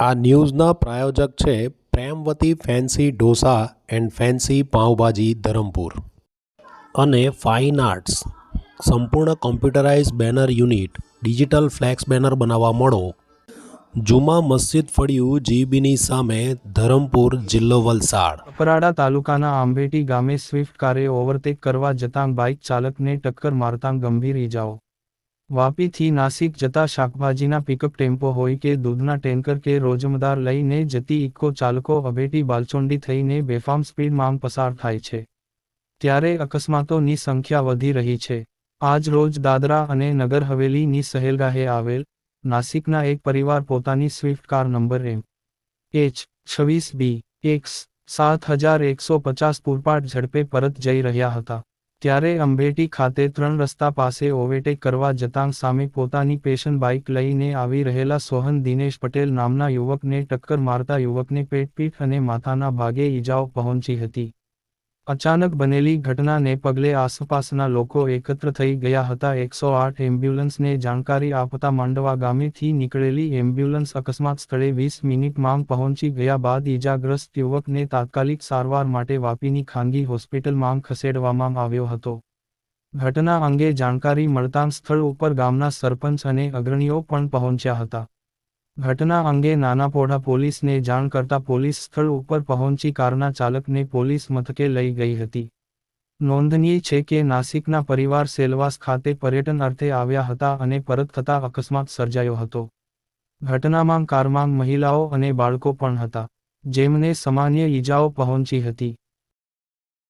આ ન્યૂઝના પ્રાયોજક છે Premvati fancy dosa and fancy pav bhaji Dharampur. અને ફાઇન આર્ટ્સ. સંપૂર્ણ computerise banner unit, digital flex banner બનાવવા મળો. જુમા મસ્જિદ ફળિયું જીબીની સામે ધરમપુર જિલ્લો વલસાડ. અપરાડા તાલુકાના આંબેટી ગામે સ્વિફ્ટ કારે ઓવરટેક કરવા જતાં બાઇક ચાલકને ટક્કર મારતાં ગંભીર ઇજાઓ વાપીથી નાસિક જતા શાકભાજીના પિકઅપ ટેમ્પો હોય કે દૂધના ટેન્કર કે રોજમદાર લઈને જતી ઇક્કો ચાલકો અભેટી બાલચોંડી થઈને બેફામ સ્પીડમાં પસાર થાય છે. ત્યારે અકસ્માતોની સંખ્યા વધી રહી છે. આજ રોજ દાદરા અને નગર હવેલીની સહેલગાહે આવેલ નાસિકના એક પરિવાર પોતાની Swift car number M. H છવ્વીસ બી એક્સ સાત હજાર એકસો પચાસ પૂરપાટ ઝડપે પરત જઈ રહ્યા હતા. ત્યારે અંબેટી ખાતે ત્રણ રસ્તા પાસે ઓવેટેક કરવા જતાં સામે પોતાની પેશન બાઇક લઈને આવી રહેલા સોહન દિનેશ પટેલ નામના યુવકને ટક્કર મારતા યુવકને પેટપીઠ અને માથાના ભાગે ઈજાઓ પહોંચી હતી. અચાનક બનેલી ઘટનાને પગલે આસપાસના લોકો એકત્ર થઈ ગયા હતા. એકસો આઠ એમ્બ્યુલન્સને જાણકારી આપતા માંડવા ગામેથી નીકળેલી એમ્બ્યુલન્સ અકસ્માત સ્થળે વીસ મિનિટમાં પહોંચી ગયા બાદ ઈજાગ્રસ્ત યુવકને તાત્કાલિક સારવાર માટે વાપીની ખાનગી હોસ્પિટલમાં ખસેડવામાં આવ્યો હતો. ઘટના અંગે જાણકારી મળતાં સ્થળ ઉપર ગામના સરપંચ અને અગ્રણીઓ પણ પહોંચ્યા હતા. ઘટના અંગે નાનાપોઢા પોલીસને જાણ કરતા પોલીસ સ્થળ ઉપર પહોંચી કારના ચાલકને પોલીસ મથકે લઈ ગઈ હતી. નોંધનીય છે કે નાસિકના પરિવાર સેલવાસ ખાતે પર્યટન અર્થે આવ્યા હતા અને પરત થતા અકસ્માત સર્જાયો હતો. ઘટનામાં કારમાં મહિલાઓ અને બાળકો પણ હતા, જેમને સામાન્ય ઈજાઓ પહોંચી હતી.